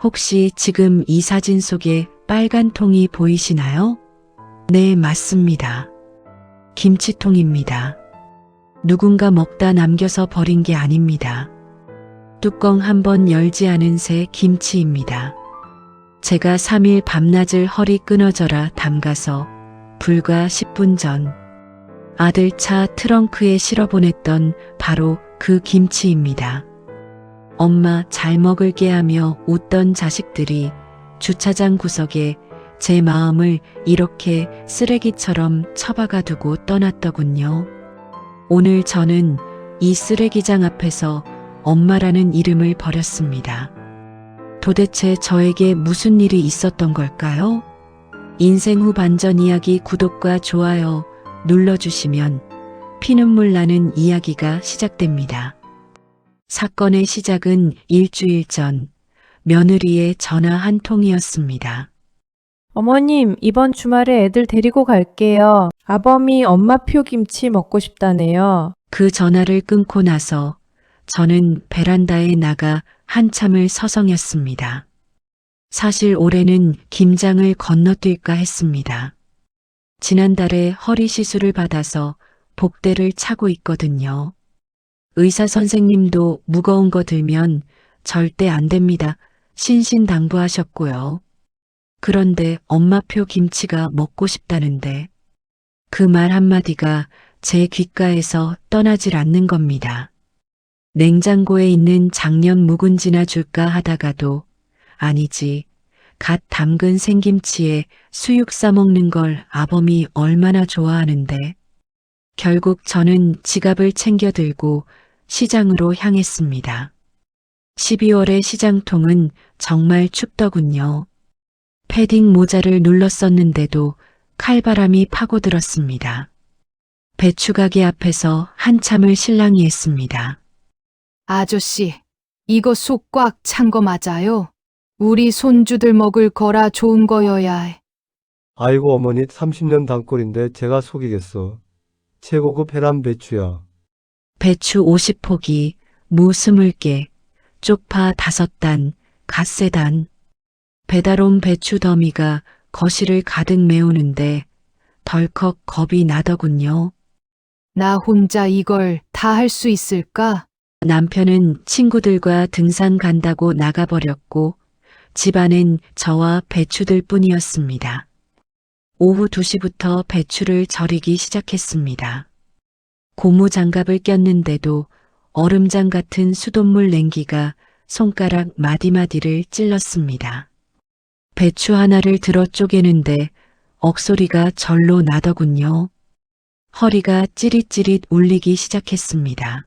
혹시 지금 이 사진 속에 빨간 통이 보이시나요? 네, 맞습니다. 김치통입니다. 누군가 먹다 남겨서 버린 게 아닙니다. 뚜껑 한번 열지 않은 새 김치입니다. 제가 3일 밤낮을 허리 끊어져라 담가서 불과 10분 전 아들 차 트렁크에 실어 보냈던 바로 그 김치입니다. 엄마 잘 먹을게 하며 웃던 자식들이 주차장 구석에 제 마음을 이렇게 쓰레기처럼 처박아 두고 떠났더군요. 오늘 저는 이 쓰레기장 앞에서 엄마라는 이름을 버렸습니다. 도대체 저에게 무슨 일이 있었던 걸까요? 인생 후 반전 이야기 구독과 좋아요 눌러주시면 피눈물 나는 이야기가 시작됩니다. 사건의 시작은 일주일 전 며느리의 전화 한 통이었습니다. 어머님, 이번 주말에 애들 데리고 갈게요. 아범이 엄마표 김치 먹고 싶다네요. 그 전화를 끊고 나서 저는 베란다에 나가 한참을 서성였습니다. 사실 올해는 김장을 건너뛸까 했습니다. 지난달에 허리 시술을 받아서 복대를 차고 있거든요. 의사 선생님도 무거운 거 들면 절대 안 됩니다. 신신당부하셨고요. 그런데 엄마표 김치가 먹고 싶다는데 그 말 한마디가 제 귓가에서 떠나질 않는 겁니다. 냉장고에 있는 작년 묵은지나 줄까 하다가도 아니지. 갓 담근 생김치에 수육 싸먹는 걸 아범이 얼마나 좋아하는데. 결국 저는 지갑을 챙겨 들고 시장으로 향했습니다. 12월의 시장통은 정말 춥더군요. 패딩 모자를 눌렀었는데도 칼바람이 파고들었습니다. 배추가게 앞에서 한참을 실랑이 했습니다. 아저씨, 이거 속 꽉 찬 거 맞아요? 우리 손주들 먹을 거라 좋은 거여야 해. 아이고 어머니 30년 단골인데 제가 속이겠어. 최고급 해남 배추야. 배추 50포기, 무 20개, 쪽파 5단, 갓세단. 배달 온 배추 더미가 거실을 가득 메우는데 덜컥 겁이 나더군요. 나 혼자 이걸 다 할 수 있을까? 남편은 친구들과 등산 간다고 나가버렸고 집안엔 저와 배추들 뿐이었습니다. 오후 2시부터 배추를 절이기 시작했습니다. 고무 장갑을 꼈는데도 얼음장 같은 수돗물 냉기가 손가락 마디마디를 찔렀습니다. 배추 하나를 들어 쪼개는데 억소리가 절로 나더군요. 허리가 찌릿찌릿 울리기 시작했습니다.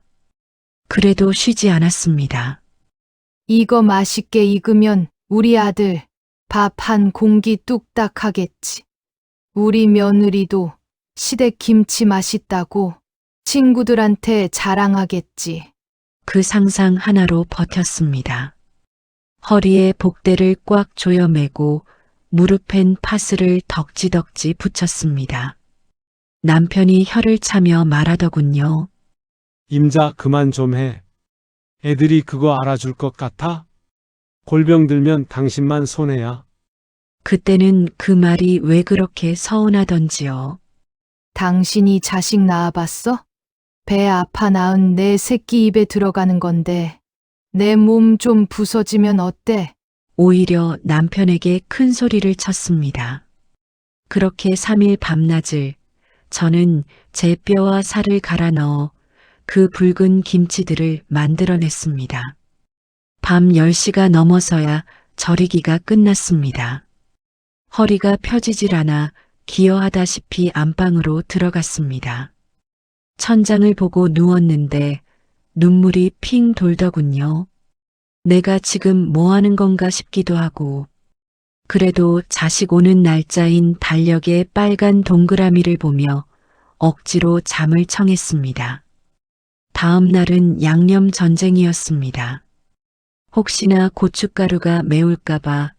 그래도 쉬지 않았습니다. 이거 맛있게 익으면 우리 아들 밥 한 공기 뚝딱 하겠지. 우리 며느리도 시댁 김치 맛있다고 친구들한테 자랑하겠지. 그 상상 하나로 버텼습니다. 허리에 복대를 꽉 조여매고 무릎엔 파스를 덕지덕지 붙였습니다. 남편이 혀를 차며 말하더군요. 임자 그만 좀 해. 애들이 그거 알아줄 것 같아? 골병 들면 당신만 손해야. 그때는 그 말이 왜 그렇게 서운하던지요. 당신이 자식 낳아봤어? 배 아파 낳은 내 새끼 입에 들어가는 건데 내 몸 좀 부서지면 어때? 오히려 남편에게 큰 소리를 쳤습니다. 그렇게 3일 밤낮을 저는 제 뼈와 살을 갈아 넣어 그 붉은 김치들을 만들어냈습니다. 밤 10시가 넘어서야 절이기가 끝났습니다. 허리가 펴지질 않아 기어하다시피 안방으로 들어갔습니다. 천장을 보고 누웠는데 눈물이 핑 돌더군요. 내가 지금 뭐 하는 건가 싶기도 하고, 그래도 자식 오는 날짜인 달력의 빨간 동그라미를 보며 억지로 잠을 청했습니다. 다음 날은 양념 전쟁이었습니다. 혹시나 고춧가루가 매울까봐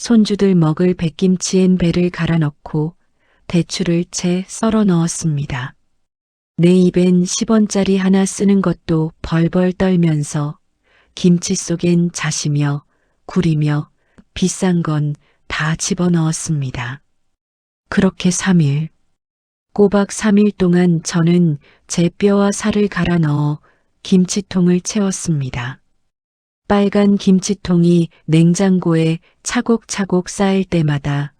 손주들 먹을 백김치엔 배를 갈아 넣고 대추를 채 썰어 넣었습니다. 내 입엔 10원짜리 하나 쓰는 것도 벌벌 떨면서 김치 속엔 자시며 구리며 비싼 건 다 집어넣었습니다. 그렇게 3일. 꼬박 3일 동안 저는 제 뼈와 살을 갈아 넣어 김치통을 채웠습니다. 빨간 김치통이 냉장고에 차곡차곡 쌓일 때마다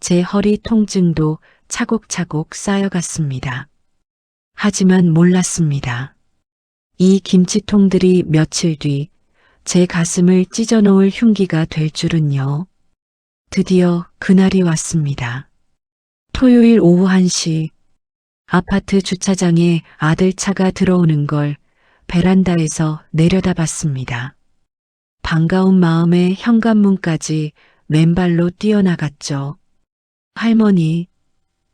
제 허리 통증도 차곡차곡 쌓여갔습니다. 하지만 몰랐습니다. 이 김치통들이 며칠 뒤 제 가슴을 찢어놓을 흉기가 될 줄은요. 드디어 그날이 왔습니다. 토요일 오후 1시 아파트 주차장에 아들 차가 들어오는 걸 베란다에서 내려다봤습니다. 반가운 마음에 현관문까지 맨발로 뛰어나갔죠. 할머니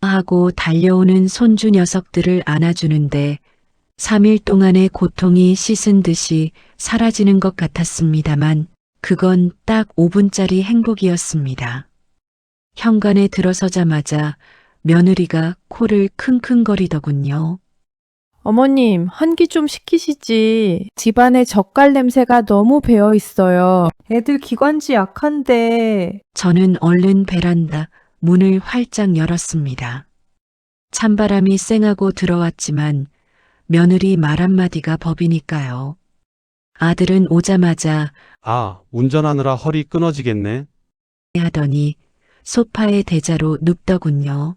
하고 달려오는 손주 녀석들을 안아주는데 3일 동안의 고통이 씻은 듯이 사라지는 것 같았습니다만 그건 딱 5분짜리 행복이었습니다. 현관에 들어서자마자 며느리가 코를 킁킁거리더군요. 어머님, 환기 좀 시키시지. 집안에 젓갈 냄새가 너무 배어 있어요. 애들 기관지 약한데. 저는 얼른 베란다 문을 활짝 열었습니다. 찬바람이 쌩하고 들어왔지만 며느리 말 한마디가 법이니까요. 아들은 오자마자 아, 운전하느라 허리 끊어지겠네. 하더니 소파에 대자로 눕더군요.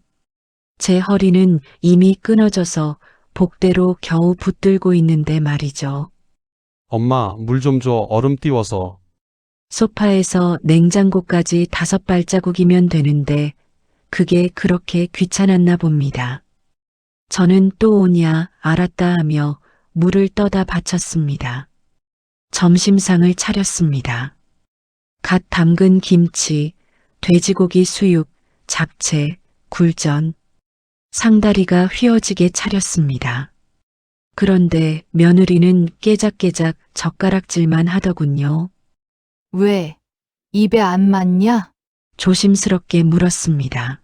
제 허리는 이미 끊어져서 복대로 겨우 붙들고 있는데 말이죠. 엄마, 물 좀 줘. 얼음 띄워서. 소파에서 냉장고까지 다섯 발자국이면 되는데 그게 그렇게 귀찮았나 봅니다. 저는 또 오냐 알았다 하며 물을 떠다 바쳤습니다. 점심상을 차렸습니다. 갓 담근 김치, 돼지고기 수육, 잡채, 굴전, 상다리가 휘어지게 차렸습니다. 그런데 며느리는 깨작깨작 젓가락질만 하더군요. 왜? 입에 안 맞냐? 조심스럽게 물었습니다.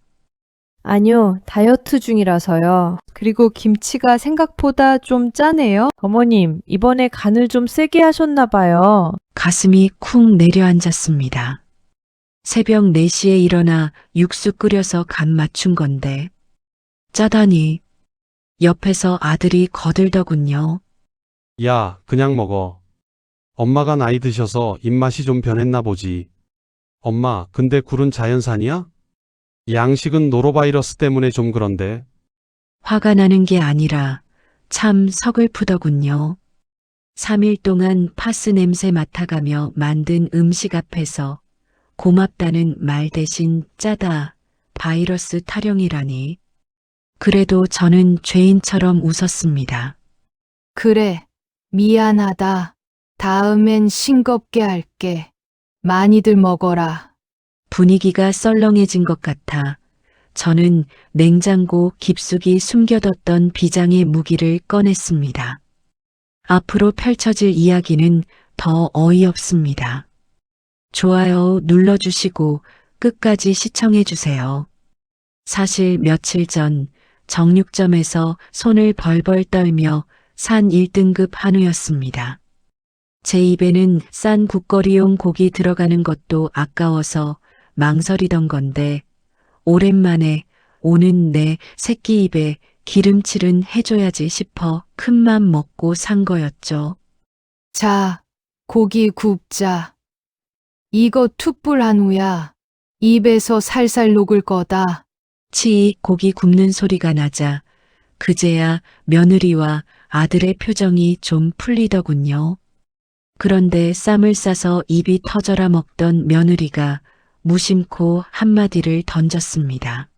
아니요, 다이어트 중이라서요. 그리고 김치가 생각보다 좀 짜네요. 어머님, 이번에 간을 좀 세게 하셨나 봐요. 가슴이 쿵 내려앉았습니다. 새벽 4시에 일어나 육수 끓여서 간 맞춘 건데 짜다니 옆에서 아들이 거들더군요. 야, 그냥 먹어. 엄마가 나이 드셔서 입맛이 좀 변했나 보지. 엄마, 근데 굴은 자연산이야? 양식은 노로바이러스 때문에 좀 그런데. 화가 나는 게 아니라 참 서글프더군요. 3일 동안 파스 냄새 맡아가며 만든 음식 앞에서 고맙다는 말 대신 짜다 바이러스 타령이라니. 그래도 저는 죄인처럼 웃었습니다. 그래. 미안하다. 다음엔 싱겁게 할게. 많이들 먹어라. 분위기가 썰렁해진 것 같아 저는 냉장고 깊숙이 숨겨뒀던 비장의 무기를 꺼냈습니다. 앞으로 펼쳐질 이야기는 더 어이없습니다. 좋아요 눌러주시고 끝까지 시청해주세요. 사실 며칠 전 정육점에서 손을 벌벌 떨며 산 1등급 한우였습니다. 제 입에는 싼 국거리용 고기 들어가는 것도 아까워서 망설이던 건데 오랜만에 오는 내 새끼 입에 기름칠은 해줘야지 싶어 큰 맘 먹고 산 거였죠. 자, 고기 굽자. 이거 투뿔 한우야. 입에서 살살 녹을 거다. 치익 고기 굽는 소리가 나자 그제야 며느리와 아들의 표정이 좀 풀리더군요. 그런데 쌈을 싸서 입이 터져라 먹던 며느리가 무심코 한마디를 던졌습니다.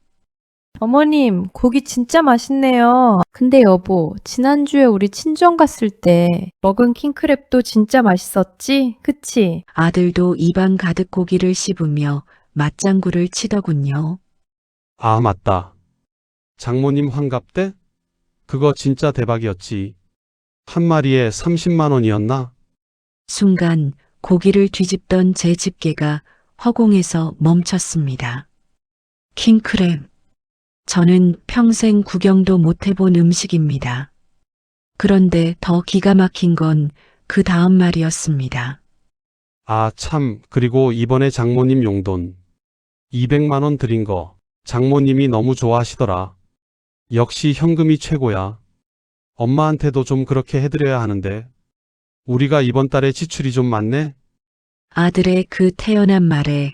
어머님, 고기 진짜 맛있네요. 근데 여보, 지난주에 우리 친정 갔을 때 먹은 킹크랩도 진짜 맛있었지? 그치? 아들도 입안 가득 고기를 씹으며 맞장구를 치더군요. 아, 맞다. 장모님 환갑 때? 그거 진짜 대박이었지. 한 마리에 30만 원이었나? 순간 고기를 뒤집던 제 집게가 허공에서 멈췄습니다. 킹크랩. 저는 평생 구경도 못 해본 음식입니다. 그런데 더 기가 막힌 건 그 다음 말이었습니다. 아, 참, 그리고 이번에 장모님 용돈 200만 원 드린 거 장모님이 너무 좋아하시더라. 역시 현금이 최고야. 엄마한테도 좀 그렇게 해드려야 하는데. 우리가 이번 달에 지출이 좀 많네? 아들의 그 태연한 말에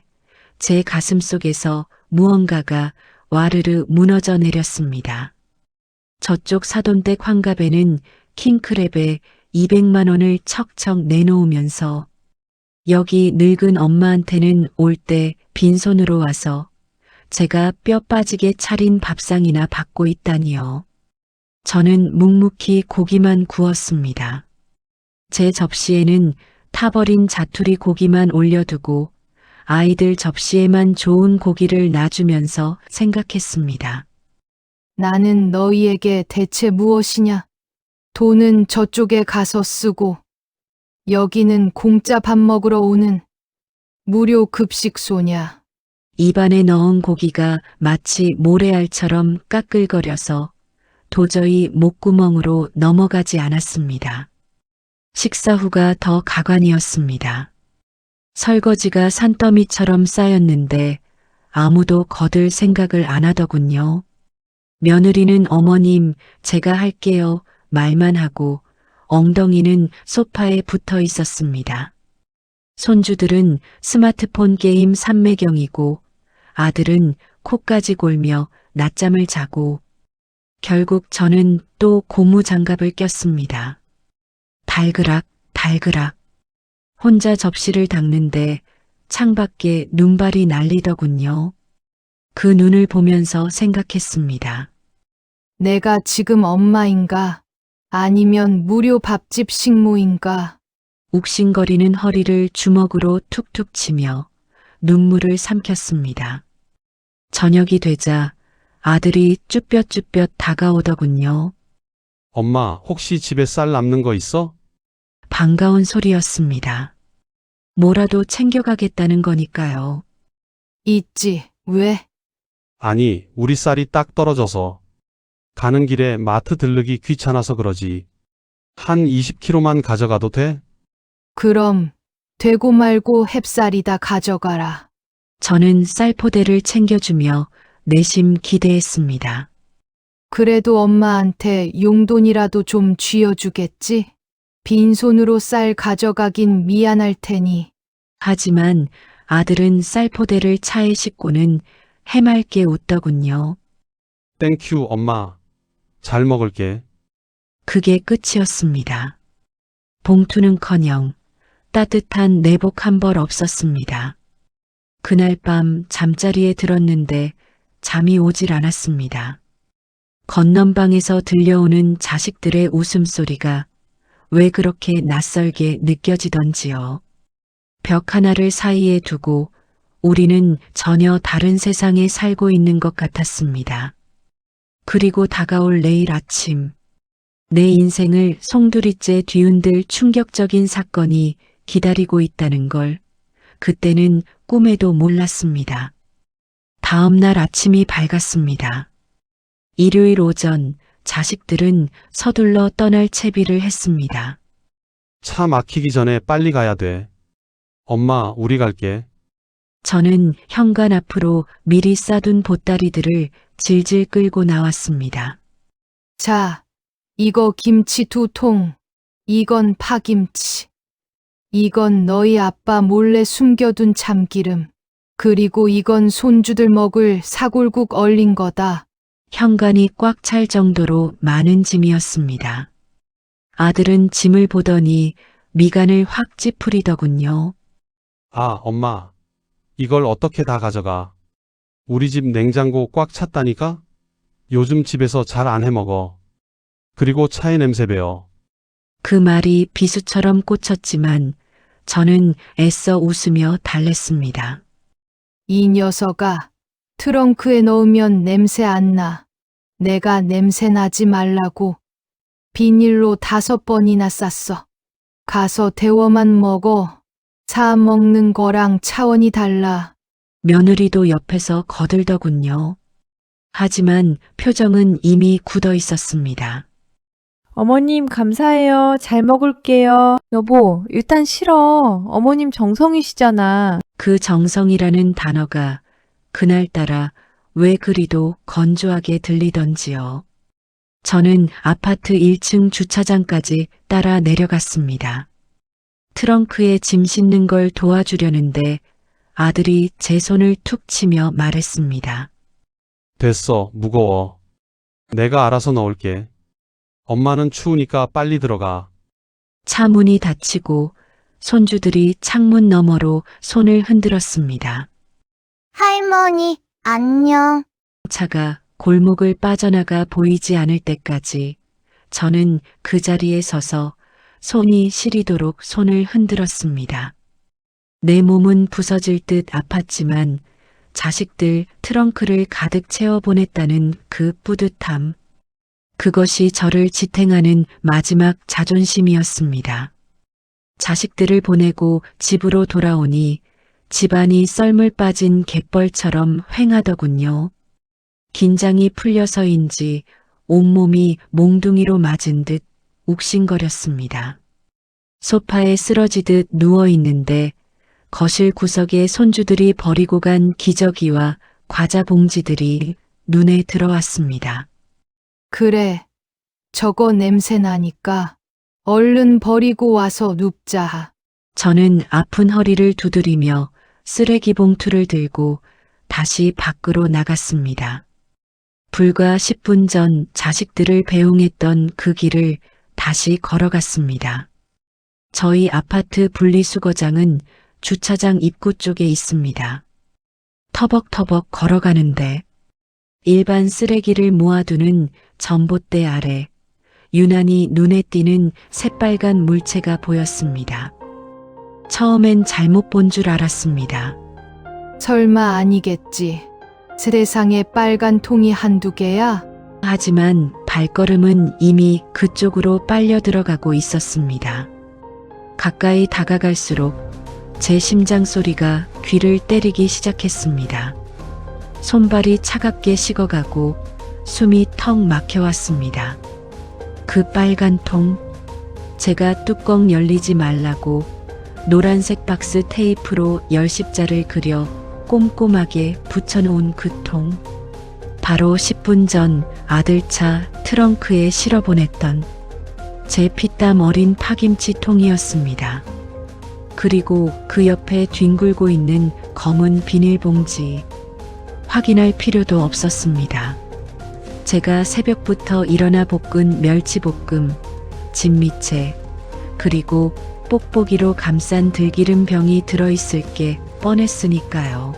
제 가슴 속에서 무언가가 와르르 무너져 내렸습니다. 저쪽 사돈댁 환갑에는 킹크랩에 200만 원을 척척 내놓으면서 여기 늙은 엄마한테는 올 때 빈손으로 와서 제가 뼈 빠지게 차린 밥상이나 받고 있다니요. 저는 묵묵히 고기만 구웠습니다. 제 접시에는 타버린 자투리 고기만 올려두고 아이들 접시에만 좋은 고기를 놔주면서 생각했습니다. 나는 너희에게 대체 무엇이냐? 돈은 저쪽에 가서 쓰고, 여기는 공짜 밥 먹으러 오는 무료 급식소냐? 입안에 넣은 고기가 마치 모래알처럼 까끌거려서 도저히 목구멍으로 넘어가지 않았습니다. 식사 후가 더 가관이었습니다. 설거지가 산더미처럼 쌓였는데 아무도 거들 생각을 안 하더군요. 며느리는 어머님, 제가 할게요. 말만 하고 엉덩이는 소파에 붙어 있었습니다. 손주들은 스마트폰 게임 삼매경이고 아들은 코까지 골며 낮잠을 자고 결국 저는 또 고무 장갑을 꼈습니다. 달그락, 달그락. 혼자 접시를 닦는데 창밖에 눈발이 날리더군요. 그 눈을 보면서 생각했습니다. 내가 지금 엄마인가? 아니면 무료 밥집 식모인가? 욱신거리는 허리를 주먹으로 툭툭 치며 눈물을 삼켰습니다. 저녁이 되자 아들이 쭈뼛쭈뼛 다가오더군요. 엄마, 혹시 집에 쌀 남는 거 있어? 반가운 소리였습니다. 뭐라도 챙겨가겠다는 거니까요. 있지, 왜? 아니, 우리 쌀이 딱 떨어져서. 가는 길에 마트 들르기 귀찮아서 그러지. 한 20kg만 가져가도 돼? 그럼, 되고 말고 햅쌀이다 가져가라. 저는 쌀포대를 챙겨주며 내심 기대했습니다. 그래도 엄마한테 용돈이라도 좀 쥐어주겠지? 빈손으로 쌀 가져가긴 미안할 테니. 하지만 아들은 쌀포대를 차에 싣고는 해맑게 웃더군요. 땡큐, 엄마. 잘 먹을게. 그게 끝이었습니다. 봉투는커녕 따뜻한 내복 한 벌 없었습니다. 그날 밤 잠자리에 들었는데 잠이 오질 않았습니다. 건넌방에서 들려오는 자식들의 웃음소리가 왜 그렇게 낯설게 느껴지던지요. 벽 하나를 사이에 두고 우리는 전혀 다른 세상에 살고 있는 것 같았습니다. 그리고 다가올 내일 아침, 내 인생을 송두리째 뒤흔들 충격적인 사건이 기다리고 있다는 걸 그때는 꿈에도 몰랐습니다. 다음 날 아침이 밝았습니다. 일요일 오전 자식들은 서둘러 떠날 채비를 했습니다. 차 막히기 전에 빨리 가야 돼. 엄마, 우리 갈게. 저는 현관 앞으로 미리 싸둔 보따리들을 질질 끌고 나왔습니다. 자, 이거 김치 두 통. 이건 파김치. 이건 너희 아빠 몰래 숨겨둔 참기름. 그리고 이건 손주들 먹을 사골국 얼린 거다. 현관이 꽉 찰 정도로 많은 짐이었습니다. 아들은 짐을 보더니 미간을 확 찌푸리더군요. 아, 엄마. 이걸 어떻게 다 가져가? 우리 집 냉장고 꽉 찼다니까? 요즘 집에서 잘 안 해 먹어. 그리고 차의 냄새 배어. 그 말이 비수처럼 꽂혔지만 저는 애써 웃으며 달랬습니다. 이 녀석아, 트렁크에 넣으면 냄새 안 나. 내가 냄새 나지 말라고 비닐로 다섯 번이나 쌌어. 가서 데워만 먹어. 사 먹는 거랑 차원이 달라. 며느리도 옆에서 거들더군요. 하지만 표정은 이미 굳어 있었습니다. 어머님, 감사해요. 잘 먹을게요. 여보, 일단 싫어. 어머님 정성이시잖아. 그 정성이라는 단어가 그날따라 왜 그리도 건조하게 들리던지요. 저는 아파트 1층 주차장까지 따라 내려갔습니다. 트렁크에 짐 싣는 걸 도와주려는데 아들이 제 손을 툭 치며 말했습니다. 됐어, 무거워. 내가 알아서 넣을게. 엄마는 추우니까 빨리 들어가. 차 문이 닫히고 손주들이 창문 너머로 손을 흔들었습니다. 할머니, 안녕. 차가 골목을 빠져나가 보이지 않을 때까지 저는 그 자리에 서서 손이 시리도록 손을 흔들었습니다. 내 몸은 부서질 듯 아팠지만 자식들 트렁크를 가득 채워 보냈다는 그 뿌듯함. 그것이 저를 지탱하는 마지막 자존심이었습니다. 자식들을 보내고 집으로 돌아오니 집안이 썰물 빠진 갯벌처럼 횡하더군요. 긴장이 풀려서인지 온몸이 몽둥이로 맞은 듯 욱신거렸습니다. 소파에 쓰러지듯 누워 있는데 거실 구석에 손주들이 버리고 간 기저귀와 과자 봉지들이 눈에 들어왔습니다. 그래. 저거 냄새 나니까 얼른 버리고 와서 눕자. 저는 아픈 허리를 두드리며 쓰레기 봉투를 들고 다시 밖으로 나갔습니다. 불과 10분 전 자식들을 배웅했던 그 길을 다시 걸어갔습니다. 저희 아파트 분리수거장은 주차장 입구 쪽에 있습니다. 터벅터벅 걸어가는데 일반 쓰레기를 모아두는 전봇대 아래 유난히 눈에 띄는 새빨간 물체가 보였습니다. 처음엔 잘못 본 줄 알았습니다. 설마 아니겠지. 세상에 빨간 통이 한두 개야? 하지만 발걸음은 이미 그쪽으로 빨려 들어가고 있었습니다. 가까이 다가갈수록 제 심장 소리가 귀를 때리기 시작했습니다. 손발이 차갑게 식어가고 숨이 턱 막혀왔습니다. 그 빨간 통, 제가 뚜껑 열리지 말라고 노란색 박스 테이프로 열십자를 그려 꼼꼼하게 붙여놓은 그 통. 바로 10분 전 아들차 트렁크에 실어보냈던 제 피땀 어린 파김치 통이었습니다. 그리고 그 옆에 뒹굴고 있는 검은 비닐봉지. 확인할 필요도 없었습니다. 제가 새벽부터 일어나 볶은 멸치볶음, 진미채, 그리고 뽁뽁이로 감싼 들기름 병이 들어있을 게 뻔했으니까요.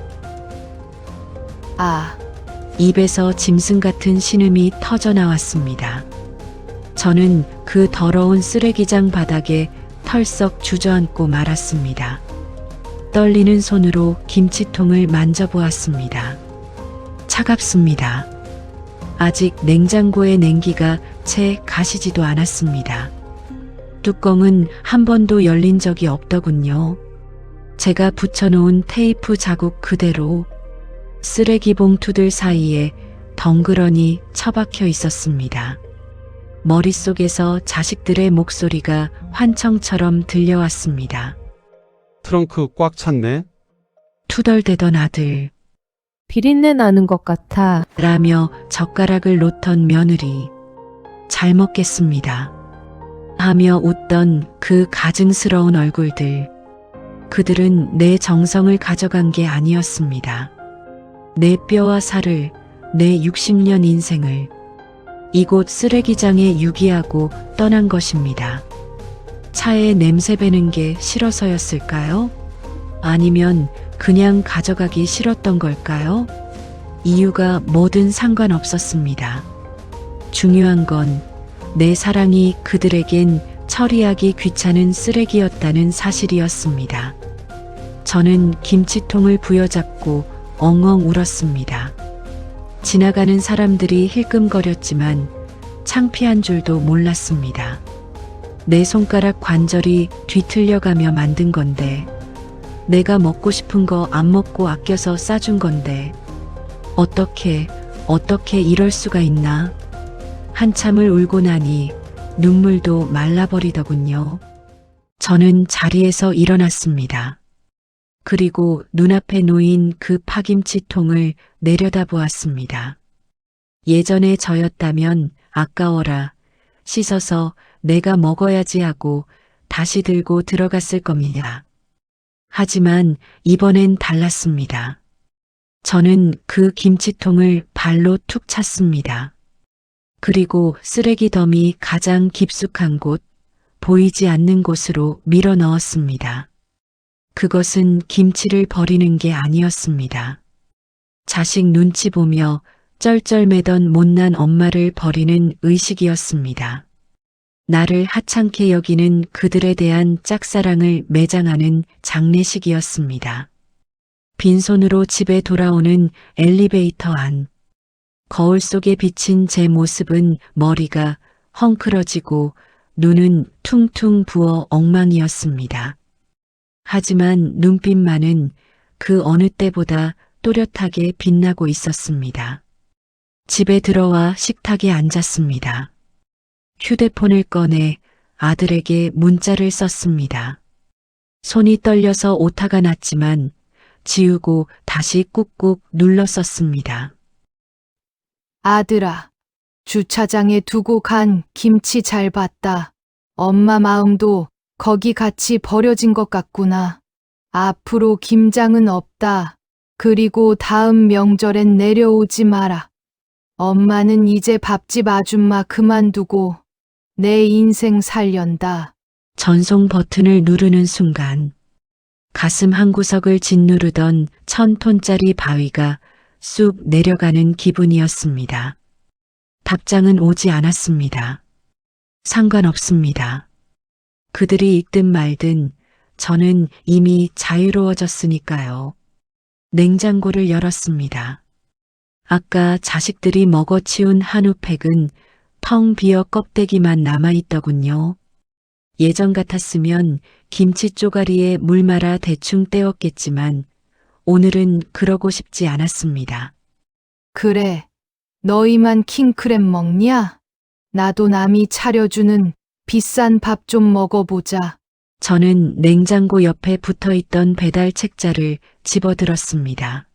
아, 입에서 짐승 같은 신음이 터져 나왔습니다. 저는 그 더러운 쓰레기장 바닥에 털썩 주저앉고 말았습니다. 떨리는 손으로 김치통을 만져보았습니다. 차갑습니다. 아직 냉장고의 냉기가 채 가시지도 않았습니다. 뚜껑은 한 번도 열린 적이 없더군요. 제가 붙여놓은 테이프 자국 그대로 쓰레기 봉투들 사이에 덩그러니 처박혀 있었습니다. 머릿속에서 자식들의 목소리가 환청처럼 들려왔습니다. 트렁크 꽉 찼네? 투덜대던 아들, 비린내 나는 것 같아. 라며 젓가락을 놓던 며느리, 잘 먹겠습니다. 하며 웃던 그 가증스러운 얼굴들. 그들은 내 정성을 가져간 게 아니었습니다. 내 뼈와 살을, 내 60년 인생을 이곳 쓰레기장에 유기하고 떠난 것입니다. 차에 냄새 배는 게 싫어서였을까요? 아니면 그냥 가져가기 싫었던 걸까요? 이유가 뭐든 상관없었습니다. 중요한 건 내 사랑이 그들에겐 처리하기 귀찮은 쓰레기였다는 사실이었습니다. 저는 김치통을 부여잡고 엉엉 울었습니다. 지나가는 사람들이 힐끔거렸지만 창피한 줄도 몰랐습니다. 내 손가락 관절이 뒤틀려가며 만든 건데, 내가 먹고 싶은 거 안 먹고 아껴서 싸준 건데, 어떻게, 어떻게 이럴 수가 있나? 한참을 울고 나니 눈물도 말라버리더군요. 저는 자리에서 일어났습니다. 그리고 눈앞에 놓인 그 파김치통을 내려다보았습니다. 예전에 저였다면 아까워라 씻어서 내가 먹어야지 하고 다시 들고 들어갔을 겁니다. 하지만 이번엔 달랐습니다. 저는 그 김치통을 발로 툭 찼습니다. 그리고 쓰레기 덤이 가장 깊숙한 곳, 보이지 않는 곳으로 밀어 넣었습니다. 그것은 김치를 버리는 게 아니었습니다. 자식 눈치 보며 쩔쩔매던 못난 엄마를 버리는 의식이었습니다. 나를 하찮게 여기는 그들에 대한 짝사랑을 매장하는 장례식이었습니다. 빈손으로 집에 돌아오는 엘리베이터 안. 거울 속에 비친 제 모습은 머리가 헝클어지고 눈은 퉁퉁 부어 엉망이었습니다. 하지만 눈빛만은 그 어느 때보다 또렷하게 빛나고 있었습니다. 집에 들어와 식탁에 앉았습니다. 휴대폰을 꺼내 아들에게 문자를 썼습니다. 손이 떨려서 오타가 났지만 지우고 다시 꾹꾹 눌러 썼습니다. 아들아, 주차장에 두고 간 김치 잘 봤다. 엄마 마음도 거기 같이 버려진 것 같구나. 앞으로 김장은 없다. 그리고 다음 명절엔 내려오지 마라. 엄마는 이제 밥집 아줌마 그만두고 내 인생 살련다. 전송 버튼을 누르는 순간 가슴 한 구석을 짓누르던 천 톤짜리 바위가 쑥 내려가는 기분이었습니다. 답장은 오지 않았습니다. 상관없습니다. 그들이 읽든 말든 저는 이미 자유로워졌으니까요. 냉장고를 열었습니다. 아까 자식들이 먹어치운 한우팩은 텅 비어 껍데기만 남아있더군요. 예전 같았으면 김치 쪼가리에 물 말아 대충 떼었겠지만 오늘은 그러고 싶지 않았습니다. 그래, 너희만 킹크랩 먹냐? 나도 남이 차려주는 비싼 밥 좀 먹어보자. 저는 냉장고 옆에 붙어 있던 배달 책자를 집어들었습니다.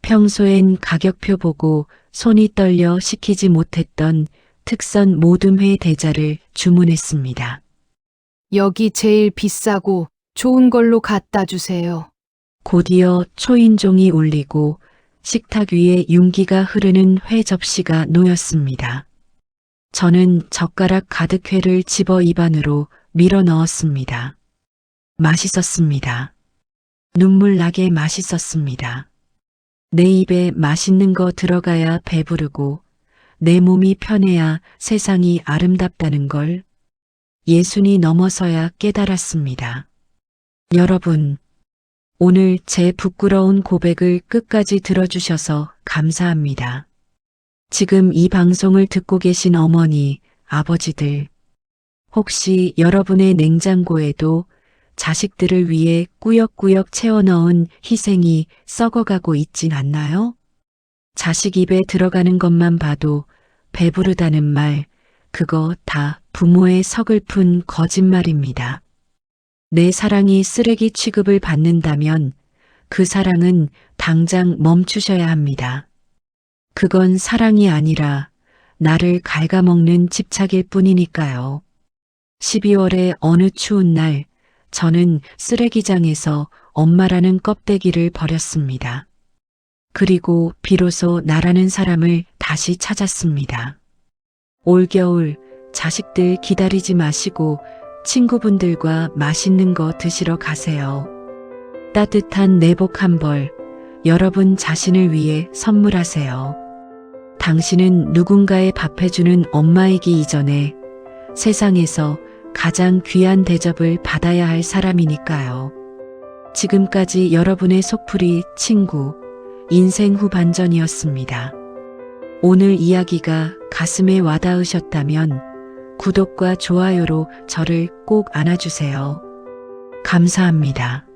평소엔 가격표 보고 손이 떨려 시키지 못했던 특선 모둠회 대자를 주문했습니다. 여기 제일 비싸고 좋은 걸로 갖다 주세요. 곧이어 초인종이 울리고 식탁 위에 윤기가 흐르는 회 접시가 놓였습니다. 저는 젓가락 가득 회를 집어 입안으로 밀어 넣었습니다. 맛있었습니다. 눈물 나게 맛있었습니다. 내 입에 맛있는 거 들어가야 배부르고 내 몸이 편해야 세상이 아름답다는 걸 예순이 넘어서야 깨달았습니다. 여러분, 오늘 제 부끄러운 고백을 끝까지 들어주셔서 감사합니다. 지금 이 방송을 듣고 계신 어머니, 아버지들, 혹시 여러분의 냉장고에도 자식들을 위해 꾸역꾸역 채워 넣은 희생이 썩어가고 있진 않나요? 자식 입에 들어가는 것만 봐도 배부르다는 말, 그거 다 부모의 서글픈 거짓말입니다. 내 사랑이 쓰레기 취급을 받는다면 그 사랑은 당장 멈추셔야 합니다. 그건 사랑이 아니라 나를 갉아먹는 집착일 뿐이니까요. 12월의 어느 추운 날, 저는 쓰레기장에서 엄마라는 껍데기를 버렸습니다. 그리고 비로소 나라는 사람을 다시 찾았습니다. 올겨울 자식들 기다리지 마시고 친구분들과 맛있는 거 드시러 가세요. 따뜻한 내복 한 벌, 여러분 자신을 위해 선물하세요. 당신은 누군가의 밥 해주는 엄마이기 이전에 세상에서 가장 귀한 대접을 받아야 할 사람이니까요. 지금까지 여러분의 속풀이 친구, 인생 후반전이었습니다. 오늘 이야기가 가슴에 와닿으셨다면 구독과 좋아요로 저를 꼭 안아주세요. 감사합니다.